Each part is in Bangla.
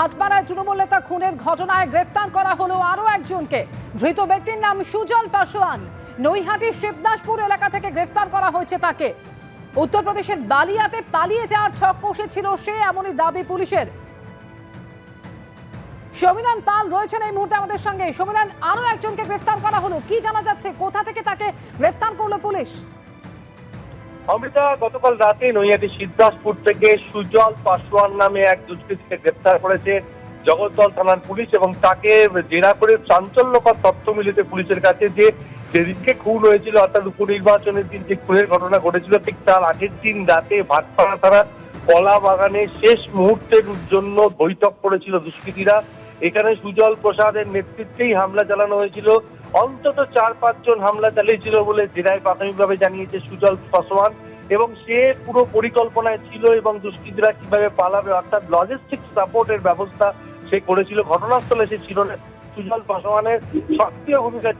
ভাতপাড়ায় তৃণমূল নেতা খুনের ঘটনায় গ্রেফতার করা হলো আরও একজনকে। ধৃত ব্যক্তির নাম সুজল পাসোয়ান। নৈহাটির শিবদাসপুর এলাকা থেকে গ্রেফতার করা হয়েছে তাকে। উত্তরপ্রদেশের বালিয়াতে পালিয়ে যাওয়ার ছক কষেছিল সে, এমনই দাবি পুলিশের। সমীরণ পাল রয়েছেন এই মুহূর্তে আমাদের সঙ্গে। সমীরণ আরও একজনকে গ্রেফতার করা হলো। কি জানা যাচ্ছে? কোথা থেকে তাকে গ্রেফতার করল পুলিশ? অমৃতা, গতকাল রাতে নৈহাটি সিদ্ধাসপুর থেকে সুজল পাসওয়ান নামে এক দুষ্কৃতীকে গ্রেপ্তার করেছে জগদ্দল থানার পুলিশ এবং তাকে জেরা করে চাঞ্চল্যকর তথ্য মিলেছে পুলিশের কাছে যে যেদিনকে খুন হয়েছিল, অর্থাৎ উপনির্বাচনের দিন যে খুনের ঘটনা ঘটেছিল, ঠিক তার আগের দিন রাতে ভাটপাড়া থানার কলা বাগানে শেষ মুহূর্তের জন্য বৈঠক করেছিল দুষ্কৃতীরা। এখানে সুজল প্রসাদের নেতৃত্বেই হামলা চালানো হয়েছিল। অন্তত চার পাঁচজন হামলা চালিয়েছিল বলে জেলায় প্রাথমিকভাবে জানিয়েছে সুজল পাসওয়ান এবং সে পুরো পরিকল্পনায় ছিল এবং দুষ্কৃতীরা কীভাবে পালাবে, অর্থাৎ লজিস্টিক সাপোর্টের ব্যবস্থা সে করেছিল। ঘটনাস্থলে সে ছিল না। সুজল পাসওয়ানের সক্রিয় ভূমিকা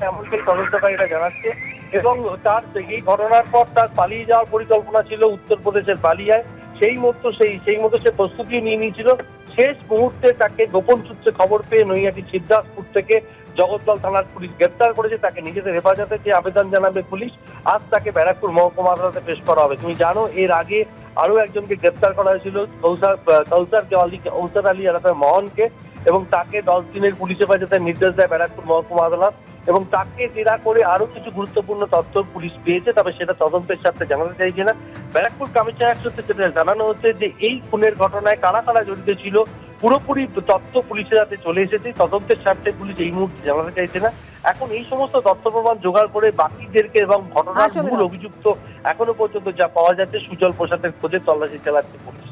এমনকি তদন্তকারীরা জানাচ্ছে। এবং তার এই ঘটনার পর তার পালিয়ে যাওয়ার পরিকল্পনা ছিল উত্তরপ্রদেশের বালিয়ায়। সেই মতো সেই সেই মতো সে প্রস্তুতি নিয়ে নিয়েছিল। শেষ মুহূর্তে তাকে গোপন সূত্রে খবর পেয়ে নৈহাটি সিদ্ধাসপুর থেকে জগদ্দল থানার পুলিশ গ্রেপ্তার করেছে, তাকে নিজেদের হেফাজতে যে আবেদন জানাবে পুলিশ, আজ তাকে ব্যারাকপুর মহকুমা আদালতে পেশ করা হবে। তুমি জানো, এর আগে আরও একজনকে গ্রেপ্তার করা হয়েছিল কৌসার কৌসার আলী কৌসার আলী আলাদা মোহনকে, এবং তাকে দশ দিনের পুলিশ হেফাজতের নির্দেশ দেয় ব্যারাকপুর মহকুমা আদালত, এবং তাকে জেরা করে আরও কিছু গুরুত্বপূর্ণ তথ্য পুলিশ পেয়েছে, তবে সেটা তদন্তের সাথে জানাতে চাইছে না। ব্যারাকপুর কমিশনার সূত্রে যেটা জানানো হচ্ছে যে, এই খুনের ঘটনায় কারা কারা জড়িত ছিল পুরোপুরি তথ্য পুলিশের হাতে চলে এসেছে তদন্তের স্বার্থে পুলিশ এই মুহূর্তে জানাতে চাইছে না। এখন এই সমস্ত তথ্য প্রমাণ জোগাড় করে বাকিদেরকে এবং ঘটনার মূল অভিযুক্ত এখনও পর্যন্ত যা পাওয়া যাচ্ছে সুজল প্রসাদের খোঁজে তল্লাশি চালাচ্ছে পুলিশ।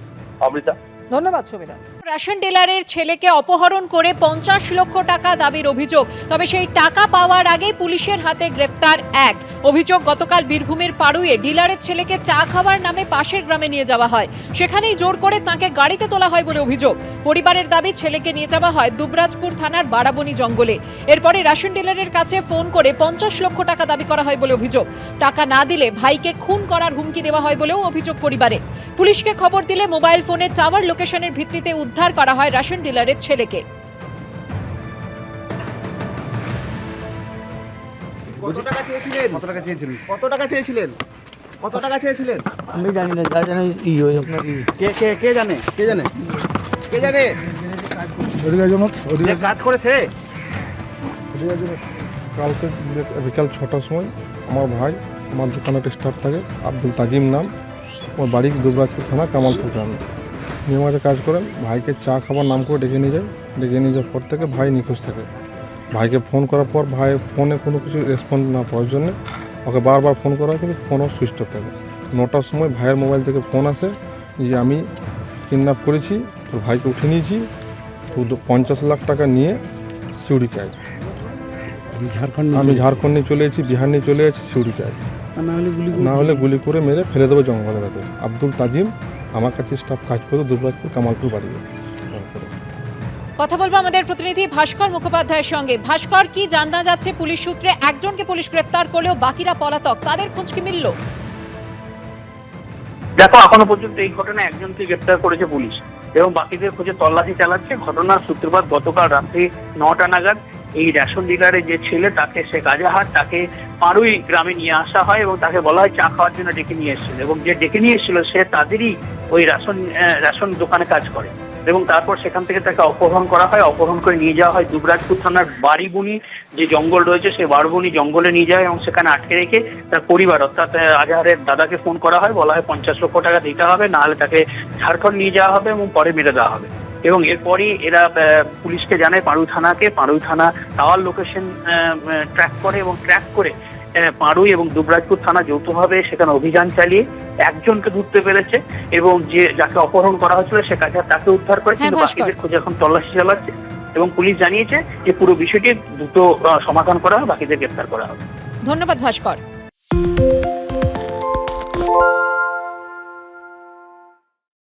অমৃতা। ধন্যবাদ সমীরণ রেশন ডিলারের ছেলেকে অপহরণ করে পঞ্চাশ লক্ষ টাকা দাবির অভিযোগ। তবে সেই টাকা পাওয়ার আগে পুলিশের হাতে গ্রেপ্তার এক। অভিযোগ গতকাল বীরভূমের পাড়ুয়ে ডিলারের ছেলেকে চা খাওয়ার নামে পাশের গ্রামে নিয়ে যাওয়া হয়। সেখানেই জোর করে তাকে গাড়িতে তোলা হয় বলে অভিযোগ। পরিবারের দাবি, ছেলেকে নিয়ে যাওয়া হয় দুবরাজপুর থানার বারাবণী জঙ্গলে। এরপরে রেশন ডিলারের কাছে ফোন করে পঞ্চাশ লক্ষ টাকা দাবি করা হয় বলে অভিযোগ। টাকা না দিলে ভাইকে খুন করার হুমকি দেওয়া হয় বলেও অভিযোগ পরিবারে পুলিশকে খবর দিলে মোবাইল ফোনে টাওয়ার লোকেশনের ভিত্তিতে উদ্ধার করা হয় রেশন ডিলারের ছেলেকে। কত টাকা চেয়েছিলেন? কত টাকা চেয়েছিলেন? কত টাকা চেয়েছিলেন? কত টাকা চেয়েছিলেন? আমি জানি না যা জানি ই ওই আপনার কে কে কে জানে? কে জানে? কে জানে? যে কাজ কালকে বিকাল ছটার সময় আমার ভাই আমার দোকানে একটা স্টাফ থাকে আব্দুল তাজিম নাম আমার বাড়ি দুবরাজপুর থানা কামালপুর গ্রামে। নিয়ে আমাদের কাজ করেন ভাইকে চা খাবার নাম করে ডেকে নিয়ে যায়। ডেকে নিয়ে যাওয়ার পর থেকে ভাই নিখোঁজ থাকে। ভাইকে ফোন করার পর ভাই ফোনে কোনো কিছু রেসপন্স না পাওয়ার জন্য ওকে বারবার ফোন করা কিন্তু ফোনও সুইচ অফ থাকে। নটার সময় ভাইয়ের মোবাইল থেকে ফোন আসে যে আমি কিডন্যাপ করেছি তোর ভাইকে উঠে নিয়েছি তো পঞ্চাশ লাখ টাকা নিয়ে সিউড়িকে আয়। ঝাড়খণ্ড আমি ঝাড়খণ্ড নিয়ে চলে এসেছি বিহার নিয়ে চলে এসেছি সিউড়িকে আয়। না হলে গুলি না হলে গুলি করে মেরে ফেলে দেবো জঙ্গলের ভেতরে। আব্দুল তাজিম আমার কাছে স্টাফ কাজ করতো দুর্গাপুর কামালপুর বাড়ি। কথা বলব আমাদের প্রতিনিধি ভাস্কর মুখোপাধ্যায়ের সঙ্গে। ভাস্কর কি জানা যাচ্ছে পুলিশ সূত্রে? একজনকে পুলিশ গ্রেপ্তার করলেও বাকিরা পলাতক। তাদের খোঁজ কি মিলল? দেখো এখনও পর্যন্ত এই ঘটনায় একজনকে গ্রেপ্তার করেছে পুলিশ। এবং বাকিদের খোঁজে তল্লাশি চালাচ্ছে। ঘটনার সূত্রপাত গতকাল রাত্রি নটা নাগাদ। এই রেশন ডিলারের যে ছেলে, তাকে সে কাজাহাট তাকে পাড়ুই গ্রামে নিয়ে আসা হয় এবং তাকে বলা হয় চা খাওয়ার জন্য ডেকে নিয়ে এসেছিল এবং যে ডেকে নিয়ে এসেছিল, সে তাদেরই ওই রেশন রেশন দোকানে কাজ করে। এবং তারপর সেখান থেকে তাকে অপহরণ করা হয়। অপহরণ করে নিয়ে যাওয়া হয় দুবরাজপুর থানার বাড়িবুনি, যে জঙ্গল রয়েছে, সেই বারবুনি জঙ্গলে নিয়ে যায় এবং সেখানে আটকে রেখে তার পরিবার, অর্থাৎ আজহারের দাদাকে ফোন করা হয়। বলা হয়, পঞ্চাশ লক্ষ টাকা দিতে হবে নাহলে তাকে ঝাড়খণ্ড নিয়ে যাওয়া হবে এবং পরে মেরে দেওয়া হবে। এবং এরপরই এরা পুলিশকে জানায় পাড়ুই থানাকে পাড়ুই থানা টাওয়ার লোকেশন ট্র্যাক করে এবং ট্র্যাক করে পাড়ুই এবং দুবরাজপুর থানা যৌথভাবে সেখানে অভিযান চালিয়ে একজনকে ধরতে পেরেছে এবং যে যাকে অপহরণ করা হয়েছিল সে কাছে তাকে উদ্ধার করে হ্যাঁ, কিন্তু বাকিদের খোঁজে এখন তল্লাশি চালাচ্ছে এবং পুলিশ জানিয়েছে যে পুরো বিষয়টি দ্রুত সমাধান করা হবে বাকিদের গ্রেপ্তার করা হবে। ধন্যবাদ ভাস্কর।